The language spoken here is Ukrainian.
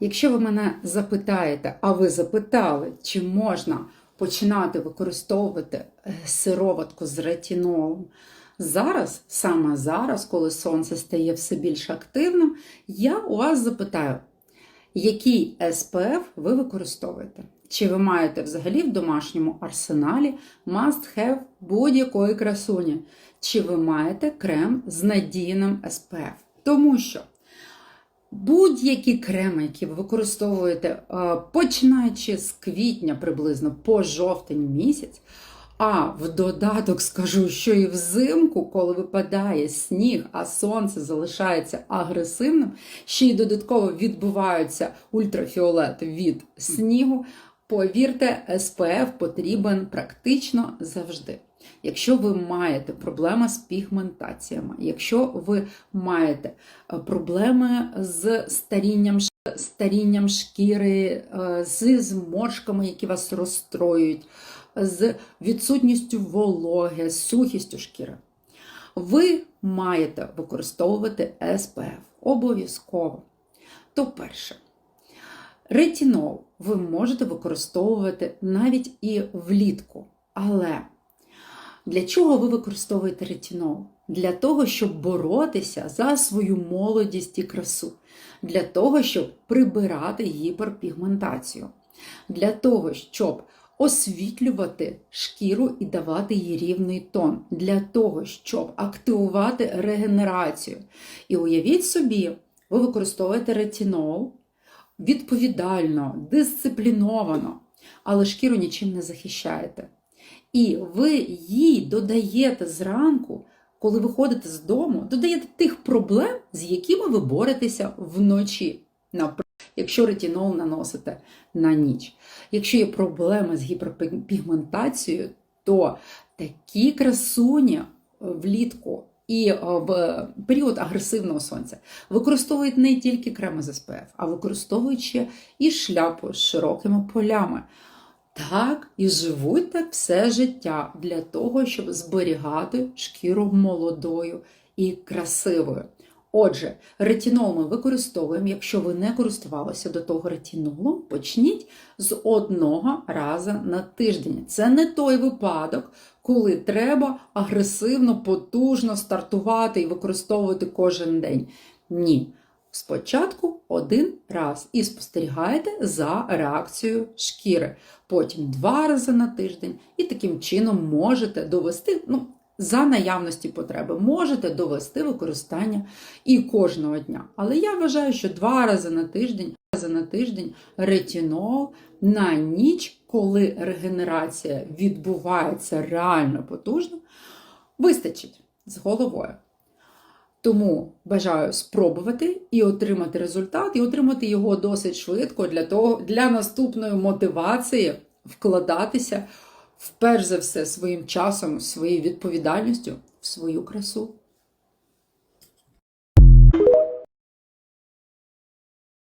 Якщо ви мене запитаєте, а ви запитали, чи можна починати використовувати е, сироватку з ретинолом, зараз, саме зараз, коли сонце стає все більш активним, я у вас запитаю, який SPF ви використовуєте? Чи ви маєте взагалі в домашньому арсеналі must-have будь-якої красуні? Чи ви маєте крем з надійним SPF? Тому що будь-які креми, які ви використовуєте, е, починаючи з квітня приблизно по жовтень місяць, а в додаток скажу, що і взимку, коли випадає сніг, а сонце залишається агресивним, ще й додатково відбуваються ультрафіолет від снігу. Повірте, SPF потрібен практично завжди. Якщо ви маєте проблеми з пігментаціями, якщо ви маєте е, проблеми з старінням, старінням шкіри, е, з зморшками, які вас розстроюють, з відсутністю вологи, з сухістю шкіри, ви маєте використовувати SPF обов'язково. То перше, ретинол ви можете використовувати навіть і влітку, але для чого ви використовуєте ретинол? Для того, щоб боротися за свою молодість і красу, для того, щоб прибирати гіперпігментацію, для того, щоб освітлювати шкіру і давати їй рівний тон, для того, щоб активувати регенерацію. І уявіть собі, ви використовуєте ретинол відповідально, дисципліновано, але шкіру нічим не захищаєте. І ви їй додаєте зранку, коли виходите з дому, додаєте тих проблем, з якими ви боретеся вночі. Наприклад, якщо ретинол наносите на ніч. Якщо є проблеми з гіперпігментацією, то такі красуні влітку і е, в період агресивного сонця використовують не тільки креми з SPF, а використовують ще і шляпу з широкими полями. Так, і живуть так все життя для того, щоб зберігати шкіру молодою і красивою. Отже, ретинол ми використовуємо, якщо ви не користувалися до того ретинолом, почніть з одного разу на тиждень. Це не той випадок, коли треба агресивно, потужно стартувати і використовувати кожен день. Ні. Спочатку один раз і спостерігаєте за реакцією шкіри, потім два рази на тиждень, і таким чином можете довести, ну, за наявності потреби, можете довести використання і кожного дня. Але я вважаю, що два рази на тиждень, рази на тиждень ретинол на ніч, коли регенерація відбувається реально потужно, вистачить з головою. Тому бажаю спробувати і отримати результат, і отримати його досить швидко для того, для наступної мотивації вкладатися вперш за все своїм часом, своєю відповідальністю в свою красу.